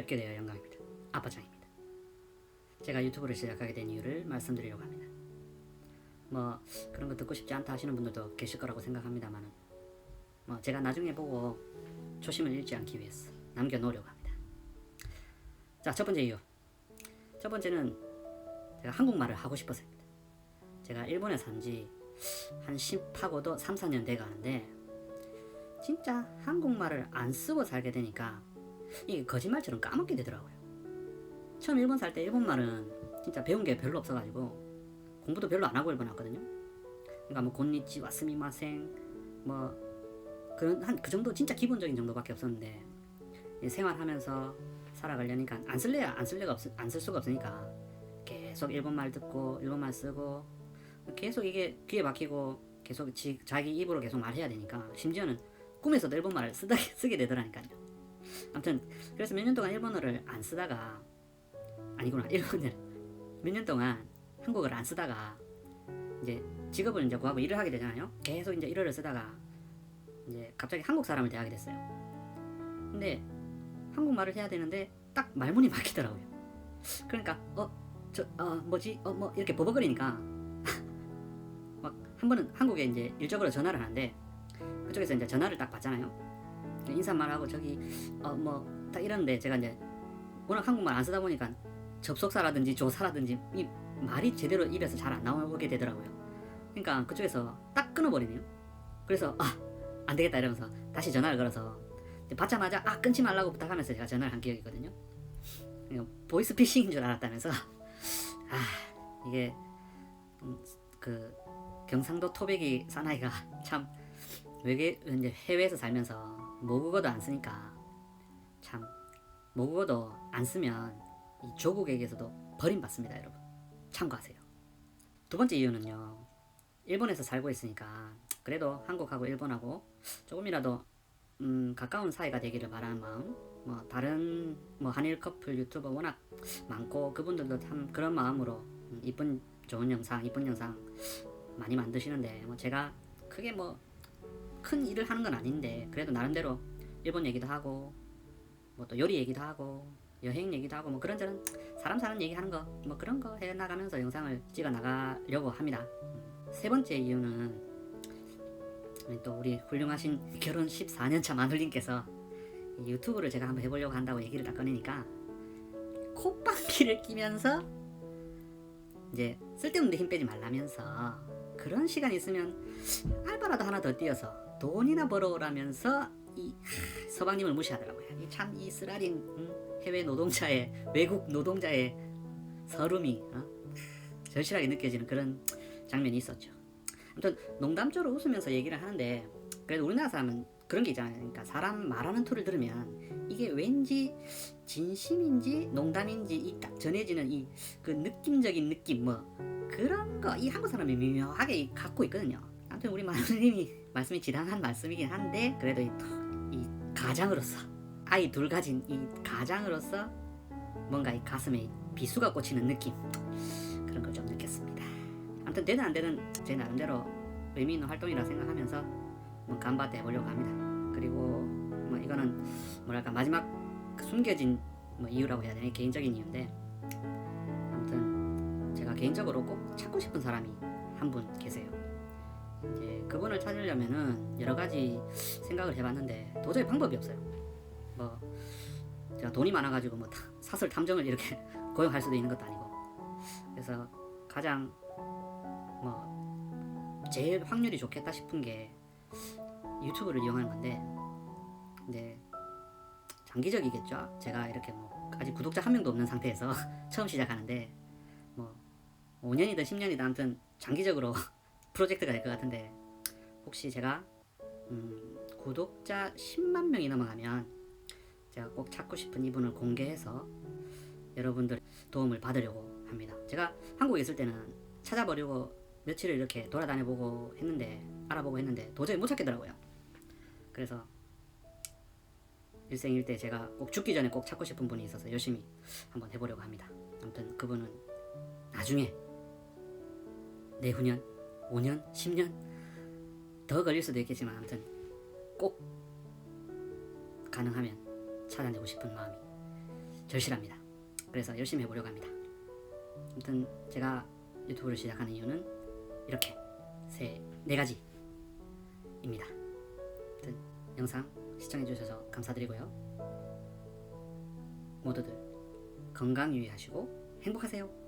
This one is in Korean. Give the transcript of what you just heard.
뵙게 되어 영광입니다. 아빠짱입니다. 제가 유튜브를 시작하게 된 이유를 말씀드리려고 합니다. 뭐 그런 거 듣고 싶지 않다 하시는 분들도 계실 거라고 생각합니다만 뭐 제가 나중에 보고 초심을 잃지 않기 위해서 남겨놓으려고 합니다. 자, 첫 번째 이유. 첫 번째는 제가 한국말을 하고 싶어서입니다. 제가 일본에 산 지 한 10하고도 3, 4년 돼 가는데 진짜 한국말을 안 쓰고 살게 되니까 이게 거짓말처럼 까먹게 되더라고요. 처음 일본 살 때 일본말은 진짜 배운 게 별로 없어가지고 공부도 별로 안 하고 일본 왔거든요. 그러니까 뭐 곤니치 와 스미마생 뭐 그런 한 그 정도 진짜 기본적인 정도밖에 없었는데 이 생활하면서 살아가려니까 안 쓸래야 안 쓸래가 없 안쓸 수가 없으니까 계속 일본말 듣고 일본말 쓰고 계속 이게 귀에 막히고 계속 지, 자기 입으로 계속 말해야 되니까 심지어는 꿈에서도 일본말을 쓰다 쓰게 되더라니까요. 아무튼 그래서 몇 년 동안 일본어를 안 쓰다가 아니구나 일본어를 몇년 동안 한국어를 안 쓰다가 이제 직업을 이제 구하고 일을 하게 되잖아요. 계속 이제 일어를 쓰다가 이제 갑자기 한국 사람을 대하게 됐어요. 근데 한국말을 해야 되는데 딱 말문이 막히더라고요. 그러니까 어저 어 뭐지 어 뭐 이렇게 버벅거리니까 막 한 번은 한국에 이제 일적으로 전화를 하는데 그쪽에서 이제 전화를 딱 받잖아요. 인사말 하고 저기 어뭐딱 이러는데 제가 이제 워낙 한국말 안 쓰다 보니까 접속사라든지 조사라든지 이 말이 제대로 입에서 잘 안 나오게 되더라고요. 그러니까 그쪽에서 딱 끊어버리네요. 그래서 아 안 되겠다 이러면서 다시 전화를 걸어서 받자마자 아 끊지 말라고 부탁하면서 제가 전화를 한 기억이 있거든요. 보이스 피싱인 줄 알았다면서 아 이게 음, 그 경상도 토백이 사나이가 참 외계 이제 해외에서 살면서 모국어도 안 쓰니까 참 모국어도 안 쓰면 이 조국에게서도 버림받습니다, 여러분. 참고하세요. 두 번째 이유는요. 일본에서 살고 있으니까 그래도 한국하고 일본하고 조금이라도 음, 가까운 사이가 되기를 바라는 마음. 뭐 다른 뭐 한일 커플 유튜버 워낙 많고 그분들도 참 그런 마음으로 음, 이쁜 좋은 영상, 이쁜 영상 많이 만드시는데 뭐 제가 크게 뭐 큰 일을 하는 건 아닌데 그래도 나름대로 일본 얘기도 하고 뭐 또 요리 얘기도 하고 여행 얘기도 하고 뭐 그런저런 사람 사는 얘기 하는 거 뭐 그런 거 해 나가면서 영상을 찍어 나가려고 합니다. 세 번째 이유는 또 우리 훌륭하신 결혼 14년 차 마눌님께서 이 유튜브를 제가 한번 해보려고 한다고 얘기를 딱 꺼내니까 콧방귀를 끼면서 이제 쓸데없는 데 힘 빼지 말라면서 그런 시간 있으면 알바라도 하나 더 뛰어서 돈이나 벌어오라면서 이 하, 서방님을 무시하더라고요. 참 이 쓰라린 음, 해외 노동자의 외국 노동자의 서름이 어? 절실하게 느껴지는 그런 장면이 있었죠. 아무튼 농담조로 웃으면서 얘기를 하는데 그래도 우리나라 사람은 그런 게 있잖아요. 그러니까 사람 말하는 툴을 들으면 이게 왠지 진심인지 농담인지 이 딱 전해지는 이 그 느낌적인 느낌 뭐 그런 거 이 한국 사람이 미묘하게 갖고 있거든요. 아무튼 우리 마누님이 말씀이 지당한 말씀이긴 한데 그래도 이, 이 가장으로서 아이 둘 가진 이 가장으로서 뭔가 이 가슴에 비수가 꽂히는 느낌 그런 걸 좀 느꼈습니다. 아무튼 되든 안 되든 제 나름대로 의미 있는 활동이라 생각하면서 뭐 간바테 해보려고 합니다. 그리고 뭐 이거는 뭐랄까 마지막 그 숨겨진 뭐 이유라고 해야 되나 개인적인 이유인데 아무튼 제가 개인적으로 꼭 찾고 싶은 사람이 한 분 계세요. 이제 그분을 찾으려면은 여러 가지 생각을 해봤는데 도저히 방법이 없어요. 뭐 제가 돈이 많아가지고 뭐 타- 사설 탐정을 이렇게 고용할 수도 있는 것도 아니고 그래서 가장 뭐 제일 확률이 좋겠다 싶은 게 유튜브를 이용하는 건데 근데 장기적이겠죠. 제가 이렇게 뭐 아직 구독자 한 명도 없는 상태에서 처음 시작하는데 뭐 5년이든 10년이든 아무튼 장기적으로 프로젝트가 될 것 같은데 혹시 제가 음, 구독자 10만 명이 넘어가면 제가 꼭 찾고 싶은 이분을 공개해서 여러분들 도움을 받으려고 합니다. 제가 한국에 있을 때는 찾아보려고 며칠을 이렇게 돌아다녀보고 했는데 알아보고 했는데 도저히 못 찾겠더라고요. 그래서 일생일대 제가 꼭 죽기 전에 꼭 찾고 싶은 분이 있어서 열심히 한번 해보려고 합니다. 아무튼 그분은 나중에 내후년, 5년, 10년 더 걸릴 수도 있겠지만 아무튼 꼭 가능하면 찾아내고 싶은 마음이 절실합니다. 그래서 열심히 해보려고 합니다. 아무튼 제가 유튜브를 시작하는 이유는 이렇게 세 네 가지입니다. 아무튼 영상 시청해주셔서 감사드리고요. 모두들 건강 유의하시고 행복하세요.